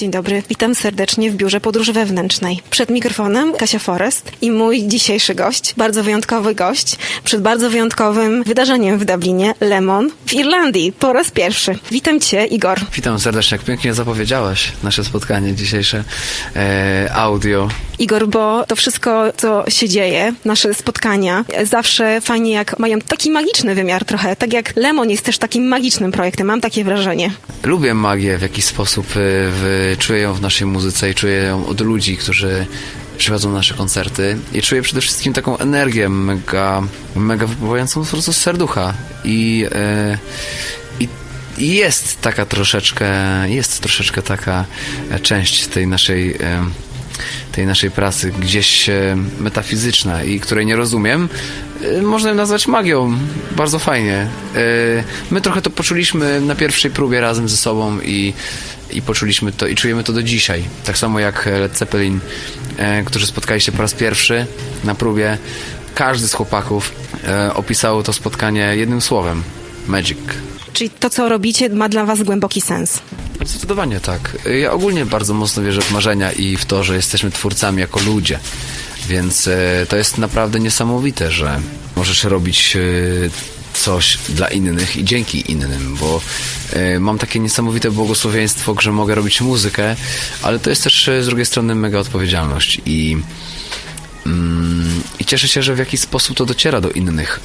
Dzień dobry, witam serdecznie w biurze podróży wewnętrznej. Przed mikrofonem Kasia Forest i mój dzisiejszy gość, bardzo wyjątkowy gość, przed bardzo wyjątkowym wydarzeniem w Dublinie, Lemon w Irlandii, po raz pierwszy. Witam Cię, Igor. Witam serdecznie, jak pięknie zapowiedziałaś nasze spotkanie dzisiejsze e, audio. Igor, bo to wszystko, co się dzieje, nasze spotkania, zawsze fajnie jak mają taki magiczny wymiar trochę, tak jak Lemon jest też takim magicznym projektem, mam takie wrażenie. Lubię magię w jakiś sposób, e, w, czuję ją w naszej muzyce i czuję ją od ludzi, którzy przychodzą na nasze koncerty. I czuję przede wszystkim taką energię mega, mega wypływającą po prostu z serducha. I, e, i jest taka troszeczkę, jest troszeczkę taka część tej naszej, e, tej naszej pracy gdzieś e, metafizyczna i której nie rozumiem. E, Można ją nazwać magią. Bardzo fajnie. E, My trochę to poczuliśmy na pierwszej próbie razem ze sobą i, i poczuliśmy to i czujemy to do dzisiaj. Tak samo jak Led Zeppelin, którzy spotkali się po raz pierwszy na próbie. Każdy z chłopaków opisał to spotkanie jednym słowem. Magic. Czyli to, co robicie, ma dla Was głęboki sens. Zdecydowanie tak. Ja ogólnie bardzo mocno wierzę w marzenia i w to, że jesteśmy twórcami jako ludzie. Więc e, to jest naprawdę niesamowite, że możesz robić e, coś dla innych i dzięki innym, bo e, mam takie niesamowite błogosławieństwo, że mogę robić muzykę, ale to jest też z drugiej strony mega odpowiedzialność i Mm, I cieszę się, że w jakiś sposób to dociera do innych.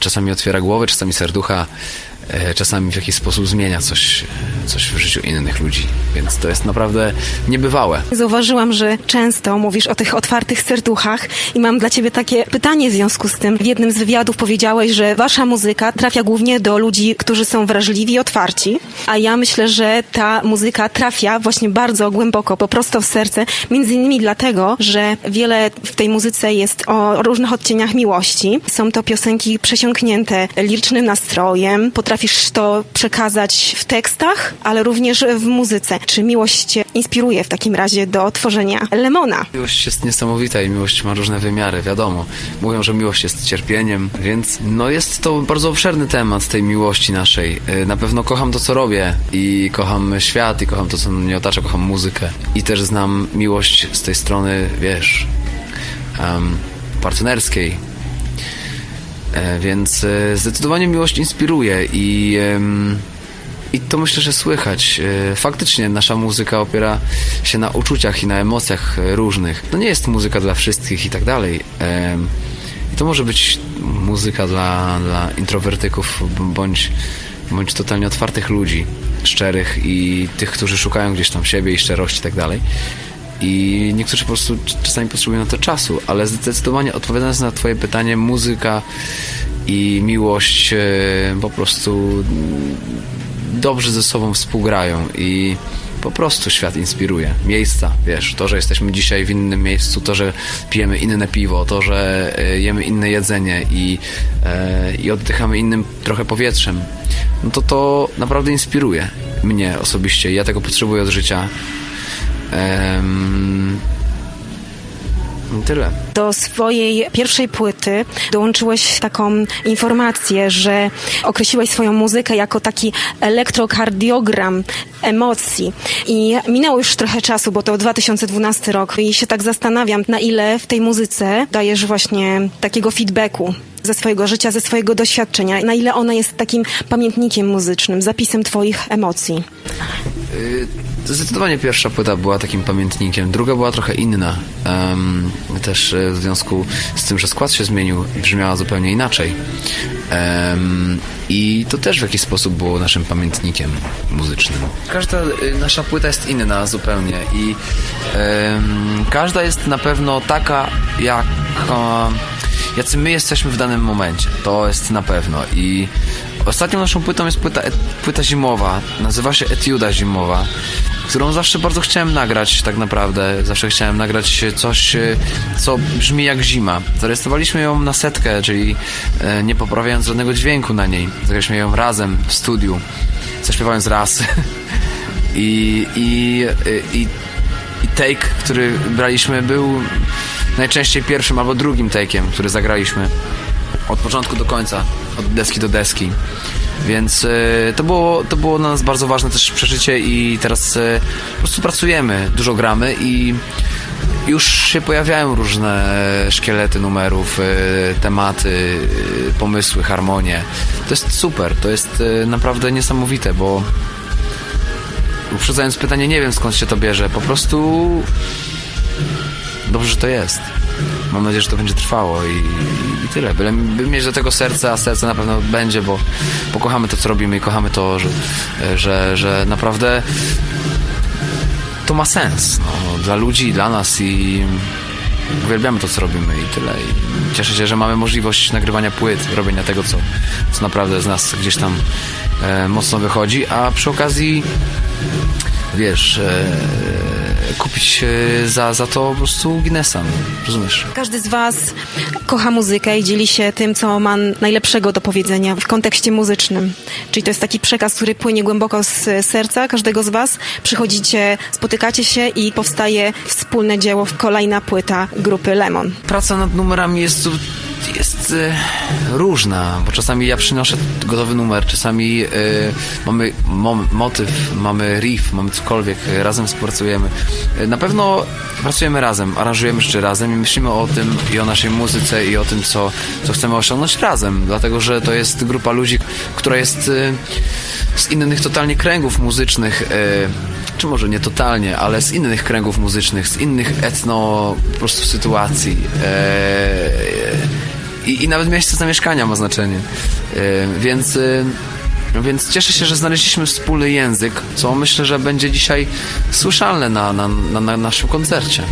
Czasami otwiera głowę, czasami serducha, czasami w jakiś sposób zmienia coś, coś w życiu innych ludzi. Więc to jest naprawdę niebywałe. Zauważyłam, że często mówisz o tych otwartych serduchach i mam dla ciebie takie pytanie w związku z tym. W jednym z wywiadów powiedziałeś, że wasza muzyka trafia głównie do ludzi, którzy są wrażliwi i otwarci, a ja myślę, że ta muzyka trafia właśnie bardzo głęboko, po prostu w serce, między innymi dlatego, że wiele w tej muzyce jest o różnych odcieniach miłości. Są to piosenki przesiąknięte lirycznym nastrojem, potrafisz to przekazać w tekstach, ale również w muzyce. Czy miłość cię inspiruje w takim razie do tworzenia Lemona? Miłość jest niesamowita i miłość ma różne wymiary, wiadomo. Mówią, że miłość jest cierpieniem, więc no jest to bardzo obszerny temat tej miłości naszej. E, Na pewno kocham to, co robię i kocham świat i kocham to, co mnie otacza, kocham muzykę. I też znam miłość z tej strony, wiesz, em, partnerskiej. E, Więc e, zdecydowanie miłość inspiruje i, i to myślę, że słychać. E, Faktycznie nasza muzyka opiera się na uczuciach i na emocjach różnych. To nie jest muzyka dla wszystkich i tak dalej. I to może być muzyka dla, dla introwertyków bądź, bądź totalnie otwartych ludzi, szczerych i tych, którzy szukają gdzieś tam siebie i szczerości i tak dalej. I niektórzy po prostu czasami potrzebują na to czasu, ale zdecydowanie odpowiadając na Twoje pytanie, muzyka i miłość e, po prostu dobrze ze sobą współgrają i po prostu świat inspiruje. Miejsca, wiesz, to, że jesteśmy dzisiaj w innym miejscu, to, że pijemy inne piwo, to, że e, jemy inne jedzenie i, e, i oddychamy innym trochę powietrzem, no to to naprawdę inspiruje mnie osobiście. Ja tego potrzebuję od życia. I tyle. Do swojej pierwszej płyty dołączyłeś taką informację, że określiłeś swoją muzykę jako taki elektrokardiogram emocji. I minęło już trochę czasu, bo to 2012 rok i się tak zastanawiam, na ile w tej muzyce dajesz właśnie takiego feedbacku ze swojego życia, ze swojego doświadczenia, na ile ona jest takim pamiętnikiem muzycznym, zapisem twoich emocji. Y, Zdecydowanie pierwsza płyta była takim pamiętnikiem, druga była trochę inna. Też e, w związku z tym, że skład się zmienił, brzmiała zupełnie inaczej. I to też w jakiś sposób było naszym pamiętnikiem muzycznym. Każda y, nasza płyta jest inna zupełnie i każda jest na pewno taka, jak, jacy my jesteśmy w danym momencie. To jest na pewno. I ostatnią naszą płytą jest płyta, et- płyta zimowa. Nazywa się Etiuda Zimowa, którą zawsze bardzo chciałem nagrać tak naprawdę. Zawsze chciałem nagrać coś, e, co brzmi jak zima. Zarejestrowaliśmy ją na setkę, czyli e, nie poprawiając żadnego dźwięku na niej. Zagraliśmy ją razem w studiu, zaśpiewając raz. I, i, i, i take, który braliśmy był najczęściej pierwszym albo drugim take'iem, który zagraliśmy. Od początku do końca, od deski do deski. Więc e, to, było, to było dla nas bardzo ważne też przeżycie i teraz e, po prostu pracujemy, dużo gramy i już się pojawiają różne szkielety numerów, e, tematy, e, pomysły, harmonie. To jest super, to jest e, naprawdę niesamowite, bo uprzedzając pytanie, nie wiem skąd się to bierze, po prostu dobrze, że to jest. Mam nadzieję, że to będzie trwało i, i tyle. Byle by mieć do tego serce, a serce na pewno będzie, bo, bo kochamy to, co robimy i kochamy to, że, że, że naprawdę to ma sens no, dla ludzi, dla nas i uwielbiamy to, co robimy i tyle. I cieszę się, że mamy możliwość nagrywania płyt, robienia tego, co, co naprawdę z nas gdzieś tam e, mocno wychodzi, a przy okazji wiesz, e, kupić e, za, za to po prostu Guinnessa, rozumiesz? Każdy z Was kocha muzykę i dzieli się tym, co ma najlepszego do powiedzenia w kontekście muzycznym. Czyli to jest taki przekaz, który płynie głęboko z serca każdego z Was. Przychodzicie, spotykacie się i powstaje wspólne dzieło, kolejna płyta grupy Lemon. Praca nad numerami jest, jest e, różna, bo czasami ja przynoszę gotowy numer, czasami e, mamy mom, motyw, mamy riff, mamy cokolwiek, e, razem współpracujemy. E, na pewno pracujemy razem, aranżujemy rzeczy razem i myślimy o tym i o naszej muzyce i o tym, co, co chcemy osiągnąć razem, dlatego że to jest grupa ludzi, która jest e, z innych totalnie kręgów muzycznych, e, czy może nie totalnie, ale z innych kręgów muzycznych, z innych etno po prostu sytuacji. E, i, I nawet miejsce zamieszkania ma znaczenie. E, więc, e, więc cieszę się, że znaleźliśmy wspólny język, co myślę, że będzie dzisiaj słyszalne na, na, na, na naszym koncercie.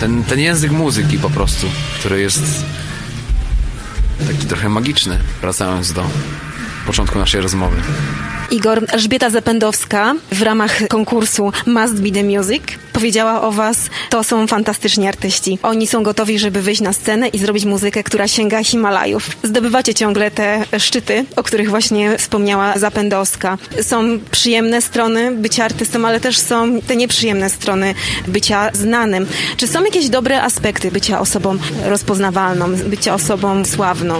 Ten, ten język muzyki po prostu, który jest taki trochę magiczny, wracając do początku naszej rozmowy. Igor, Elżbieta Zapędowska w ramach konkursu Must Be The Music powiedziała o was, to są fantastyczni artyści. Oni są gotowi, żeby wyjść na scenę i zrobić muzykę, która sięga Himalajów. Zdobywacie ciągle te szczyty, o których właśnie wspomniała Zapędowska. Są przyjemne strony bycia artystą, ale też są te nieprzyjemne strony bycia znanym. Czy są jakieś dobre aspekty bycia osobą rozpoznawalną, bycia osobą sławną?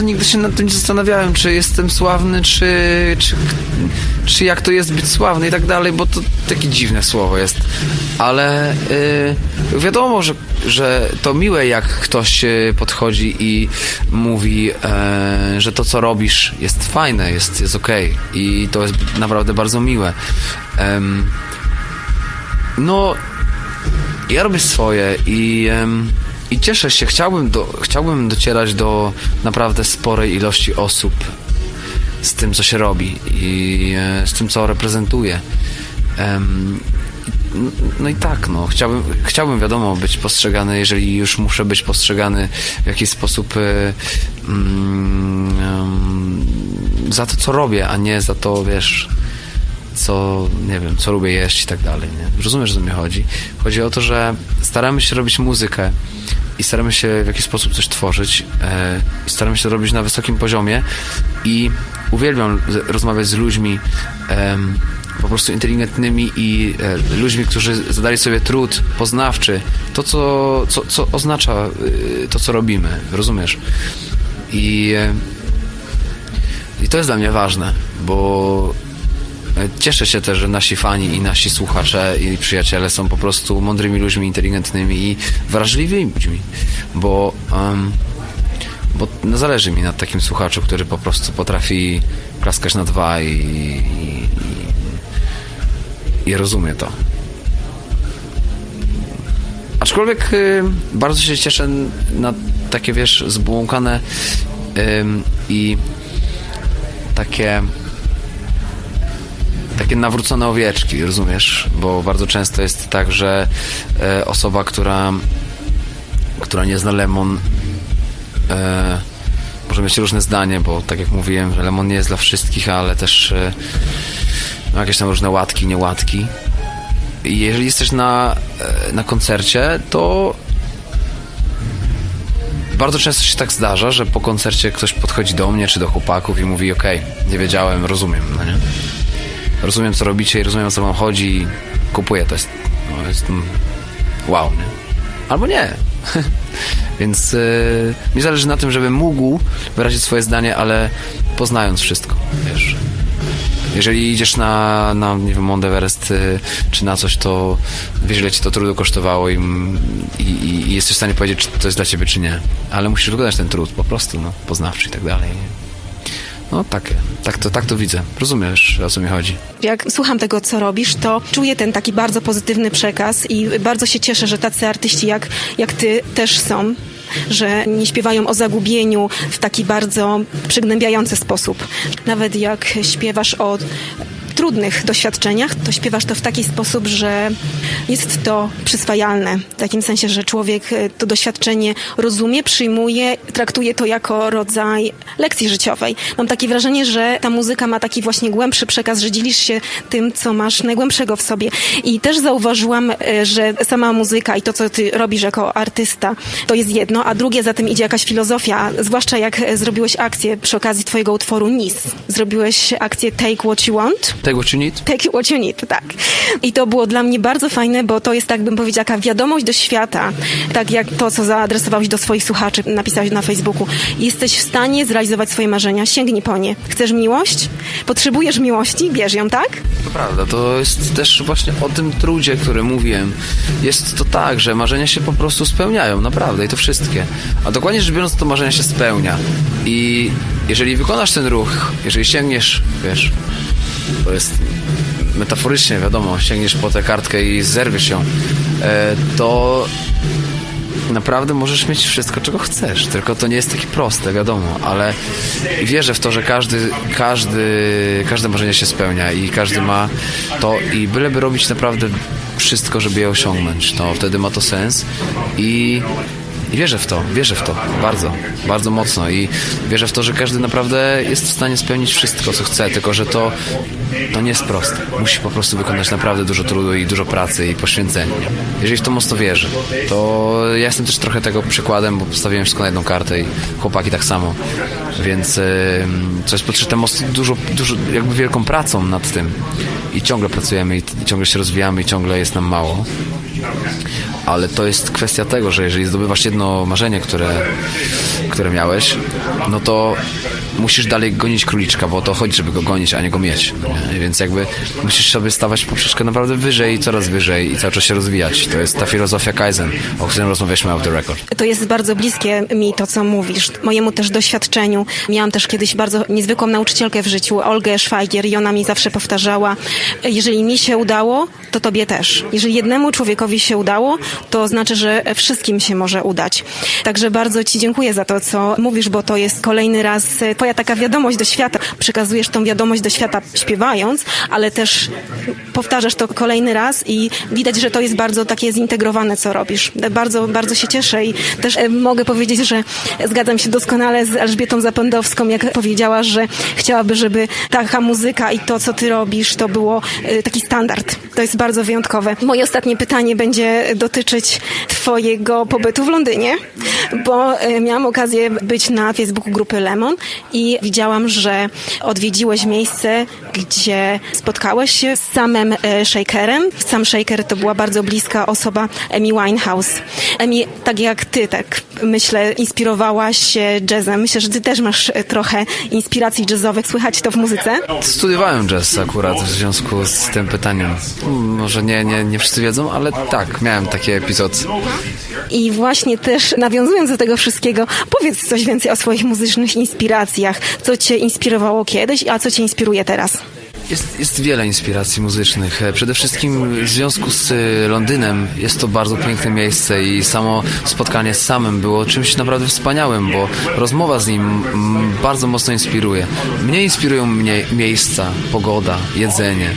Nigdy się nad tym nie zastanawiałem, czy jestem sławny, czy, czy, czy jak to jest być sławny i tak dalej, bo to takie dziwne słowo jest. Ale y, wiadomo, że, że to miłe, jak ktoś y, podchodzi i mówi, e, że to, co robisz, jest fajne, jest, jest okej. I to jest naprawdę bardzo miłe. No, ja robię swoje i, i cieszę się. Chciałbym, do, chciałbym docierać do naprawdę sporej ilości osób z tym, co się robi i e, z tym, co reprezentuję. Em, n- no i tak, no, chciałbym, chciałbym, wiadomo, być postrzegany, jeżeli już muszę być postrzegany w jakiś sposób e, mm, za to, co robię, a nie za to, wiesz, co, nie wiem, co lubię jeść i tak dalej, nie? Rozumiesz, o co mi chodzi? Chodzi o to, że staramy się robić muzykę i staramy się w jakiś sposób coś tworzyć e, i staramy się to robić na wysokim poziomie i uwielbiam rozmawiać z ludźmi po prostu inteligentnymi i e, ludźmi, którzy zadali sobie trud poznawczy, to co, co, co oznacza y, to, co robimy, rozumiesz? I, e, I to jest dla mnie ważne, bo Cieszę się też, że nasi fani i nasi słuchacze i przyjaciele są po prostu mądrymi ludźmi, inteligentnymi i wrażliwymi ludźmi, bo, um, bo no zależy mi na takim słuchaczu, który po prostu potrafi klaskać na dwa i, i, i rozumie to. Aczkolwiek y, bardzo się cieszę na takie, wiesz, zbłąkane ym, i takie takie nawrócone owieczki, rozumiesz? Bo bardzo często jest tak, że e, osoba, która, która nie zna lemon, e, może mieć różne zdanie, bo tak jak mówiłem, lemon nie jest dla wszystkich, ale też ma jakieś tam różne łatki, niełatki. I jeżeli jesteś na, e, na koncercie, to bardzo często się tak zdarza, że po koncercie ktoś podchodzi do mnie czy do chłopaków i mówi: Okej, nie wiedziałem, rozumiem, no nie? rozumiem co robicie i rozumiem o co wam chodzi i kupuję to jest, no, jest mm, wow, nie? Albo nie. Więc e, mi zależy na tym, żeby mógł wyrazić swoje zdanie, ale poznając wszystko, wiesz. Jeżeli idziesz na, na nie wiem, Mount Everest y, czy na coś, to wiesz, ile ci to trudu kosztowało i, i, i jesteś w stanie powiedzieć, czy to jest dla ciebie, czy nie. Ale musisz wykonać ten trud po prostu, no, poznawczy i tak dalej. No tak, tak to, tak to widzę. Rozumiesz, o co mi chodzi. Jak słucham tego, co robisz, to czuję ten taki bardzo pozytywny przekaz i bardzo się cieszę, że tacy artyści jak, jak ty też są. Że nie śpiewają o zagubieniu w taki bardzo przygnębiający sposób. Nawet jak śpiewasz o trudnych doświadczeniach, to śpiewasz to w taki sposób, że jest to przyswajalne. W takim sensie, że człowiek e, to doświadczenie rozumie, przyjmuje, traktuje to jako rodzaj lekcji życiowej. Mam takie wrażenie, że ta muzyka ma taki właśnie głębszy przekaz, że dzielisz się tym, co masz najgłębszego w sobie. I też zauważyłam, e, że sama muzyka i to, co ty robisz jako artysta, to jest jedno, a drugie za tym idzie jakaś filozofia, zwłaszcza jak e, zrobiłeś akcję przy okazji twojego utworu NIS. Zrobiłeś akcję Take What You Want. Tego what you need? Take what you need, tak. I to było dla mnie bardzo fajne, bo to jest, tak bym powiedziała, taka wiadomość do świata. Tak jak to, co zaadresowałeś do swoich słuchaczy, napisałeś na Facebooku. Jesteś w stanie zrealizować swoje marzenia, sięgnij po nie. Chcesz miłość? Potrzebujesz miłości? Bierz ją, tak? To prawda, to jest też właśnie o tym trudzie, który mówiłem. Jest to tak, że marzenia się po prostu spełniają, naprawdę, i to wszystkie. A dokładnie rzecz biorąc, to marzenia się spełnia. I jeżeli wykonasz ten ruch, jeżeli sięgniesz, wiesz, to jest metaforycznie, wiadomo, sięgniesz po tę kartkę i zerwiesz ją, e, to naprawdę możesz mieć wszystko, czego chcesz. Tylko to nie jest takie proste, wiadomo, ale wierzę w to, że każdy, każdy, każde marzenie się spełnia i każdy ma to i byleby robić naprawdę wszystko, żeby je osiągnąć, to wtedy ma to sens i i wierzę w to, wierzę w to bardzo, bardzo mocno i wierzę w to, że każdy naprawdę jest w stanie spełnić wszystko, co chce, tylko że to, to nie jest proste. Musi po prostu wykonać naprawdę dużo trudu i dużo pracy i poświęcenia. Jeżeli w to mocno wierzę, to ja jestem też trochę tego przykładem, bo postawiłem wszystko na jedną kartę i chłopaki tak samo, więc coś potrzebne mocno dużo, dużo, jakby wielką pracą nad tym i ciągle pracujemy i ciągle się rozwijamy i ciągle jest nam mało ale to jest kwestia tego, że jeżeli zdobywasz jedno marzenie, które, które miałeś, no to musisz dalej gonić króliczka, bo to chodzi, żeby go gonić, a nie go mieć. Nie? Więc jakby musisz sobie stawać poprzeczkę naprawdę wyżej, coraz wyżej i cały czas się rozwijać. To jest ta filozofia Kaizen, o którym rozmawialiśmy off the record. To jest bardzo bliskie mi to, co mówisz, mojemu też doświadczeniu. Miałam też kiedyś bardzo niezwykłą nauczycielkę w życiu, Olgę Szwajgier i ona mi zawsze powtarzała, jeżeli mi się udało, to tobie też. Jeżeli jednemu człowiekowi się udało, to znaczy, że wszystkim się może udać. Także bardzo ci dziękuję za to, co mówisz, bo to jest kolejny raz e, twoja taka wiadomość do świata. Przekazujesz tą wiadomość do świata śpiewając, ale też powtarzasz to kolejny raz i widać, że to jest bardzo takie zintegrowane, co robisz. Bardzo, bardzo się cieszę i też e, mogę powiedzieć, że zgadzam się doskonale z Elżbietą Zapędowską, jak powiedziała, że chciałaby, żeby taka muzyka i to, co ty robisz, to było e, taki standard. To jest bardzo wyjątkowe. Moje ostatnie pytanie będzie dotyczyć twojego pobytu w Londynie, bo e, miałam okazję być na Facebooku grupy Lemon i widziałam, że odwiedziłeś miejsce, gdzie spotkałeś się z samym e, Shakerem. Sam Shaker to była bardzo bliska osoba Amy Winehouse. Amy, tak jak ty, tak myślę, inspirowałaś się jazzem. Myślę, że ty też masz e, trochę inspiracji jazzowych. Słychać to w muzyce? Studiowałem jazz akurat w związku z tym pytaniem. Może nie, nie, nie wszyscy wiedzą, ale tak, miałem taki epizod. I właśnie też nawiązując do tego wszystkiego, powiedz coś więcej o swoich muzycznych inspiracjach. Co cię inspirowało kiedyś, a co cię inspiruje teraz? Jest, jest wiele inspiracji muzycznych. Przede wszystkim w związku z e, Londynem jest to bardzo piękne miejsce i samo spotkanie z samym było czymś naprawdę wspaniałym, bo rozmowa z nim mm, bardzo mocno inspiruje. Mnie inspirują mnie miejsca, pogoda, jedzenie,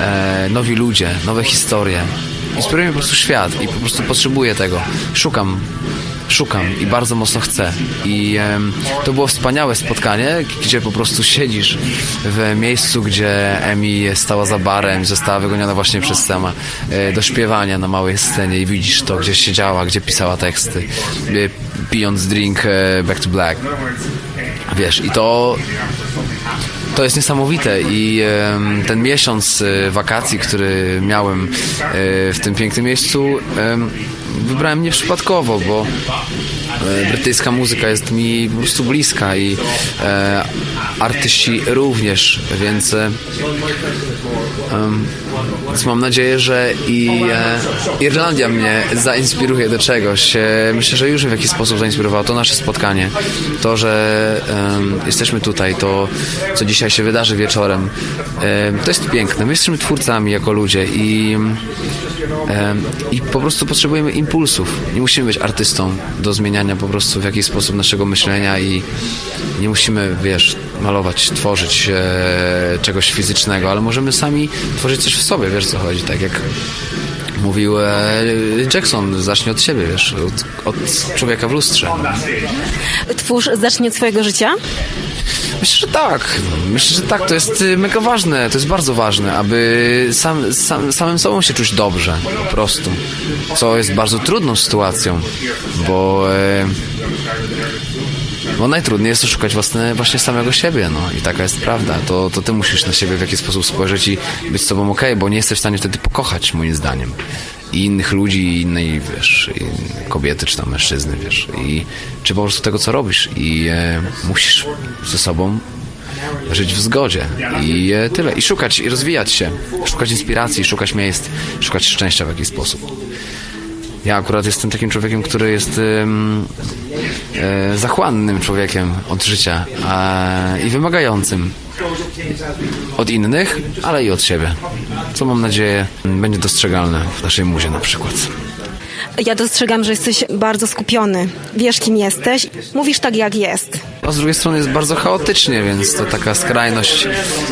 e, nowi ludzie, nowe historie. Inspiruje mnie po prostu świat i po prostu potrzebuję tego. Szukam szukam i bardzo mocno chcę. I em, to było wspaniałe spotkanie, gdzie po prostu siedzisz w miejscu, gdzie Emi stała za barem, została wygoniona właśnie przez Sama e, do śpiewania na małej scenie i widzisz to, gdzie siedziała, gdzie pisała teksty, e, pijąc drink e, Back to Black. Wiesz, i to to jest niesamowite i ten miesiąc e, wakacji, który miałem e, w tym pięknym miejscu, em, wybrałem nieprzypadkowo, bo brytyjska muzyka jest mi po prostu bliska i e, artyści również, więc, e, mam nadzieję, że i e, Irlandia mnie zainspiruje do czegoś. E, myślę, że już w jakiś sposób zainspirowało to nasze spotkanie, to, że jesteśmy tutaj, to co dzisiaj się wydarzy wieczorem, em, to jest piękne. My jesteśmy twórcami jako ludzie i I po prostu potrzebujemy impulsów. Nie musimy być artystą do zmieniania po prostu w jakiś sposób naszego myślenia i nie musimy, wiesz, malować, tworzyć e, czegoś fizycznego, ale możemy sami tworzyć coś w sobie, wiesz co chodzi, tak jak mówił e, Jackson, zacznie od siebie, wiesz, od, od człowieka w lustrze. Twórz zacznie od swojego życia? Myślę, że tak. Myślę, że tak. To jest y, mega ważne. To jest bardzo ważne, aby sam, sam, samym sobą się czuć dobrze. Po prostu. Co jest bardzo trudną sytuacją, bo... E, bo najtrudniej jest szukać własne, właśnie samego siebie, no i taka jest prawda. To, to ty musisz na siebie w jakiś sposób spojrzeć i być sobą okej, bo nie jesteś w stanie wtedy pokochać, moim zdaniem. I innych ludzi, i innej, wiesz, i kobiety, czy tam mężczyzny, wiesz. I czy po prostu tego, co robisz. I e, musisz ze sobą żyć w zgodzie. I e, tyle. I szukać, i rozwijać się. Szukać inspiracji, szukać miejsc, szukać szczęścia w jakiś sposób. Ja akurat jestem takim człowiekiem, który jest e, zachłannym człowiekiem od życia i wymagającym od innych, ale i od siebie. Co mam nadzieję będzie dostrzegalne w naszej muzie na przykład. Ja dostrzegam, że jesteś bardzo skupiony. Wiesz, kim jesteś. Mówisz tak, jak jest. A z drugiej strony jest bardzo chaotycznie, więc to taka skrajność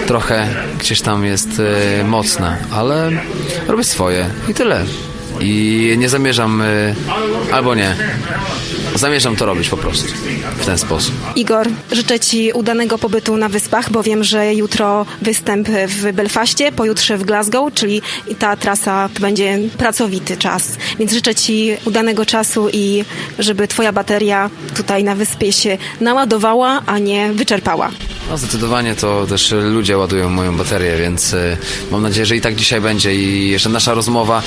trochę gdzieś tam jest e, mocna, ale robię swoje i tyle. I nie zamierzam, e, albo nie, zamierzam to robić po prostu w ten sposób. Igor, życzę Ci udanego pobytu na Wyspach, bo wiem, że jutro występ w Belfaście, pojutrze w Glasgow, czyli ta trasa będzie pracowity czas. Więc życzę Ci udanego czasu i żeby Twoja bateria tutaj na wyspie się naładowała, a nie wyczerpała. No zdecydowanie to też ludzie ładują moją baterię, więc y, mam nadzieję, że i tak dzisiaj będzie i że nasza rozmowa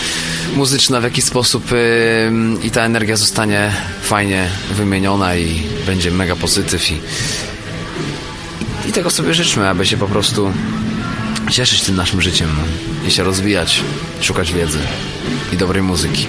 muzyczna w jakiś sposób y, i ta energia zostanie fajnie wymieniona i będzie mega pozytyw i, i tego sobie życzmy, aby się po prostu cieszyć tym naszym życiem i się rozwijać, szukać wiedzy i dobrej muzyki.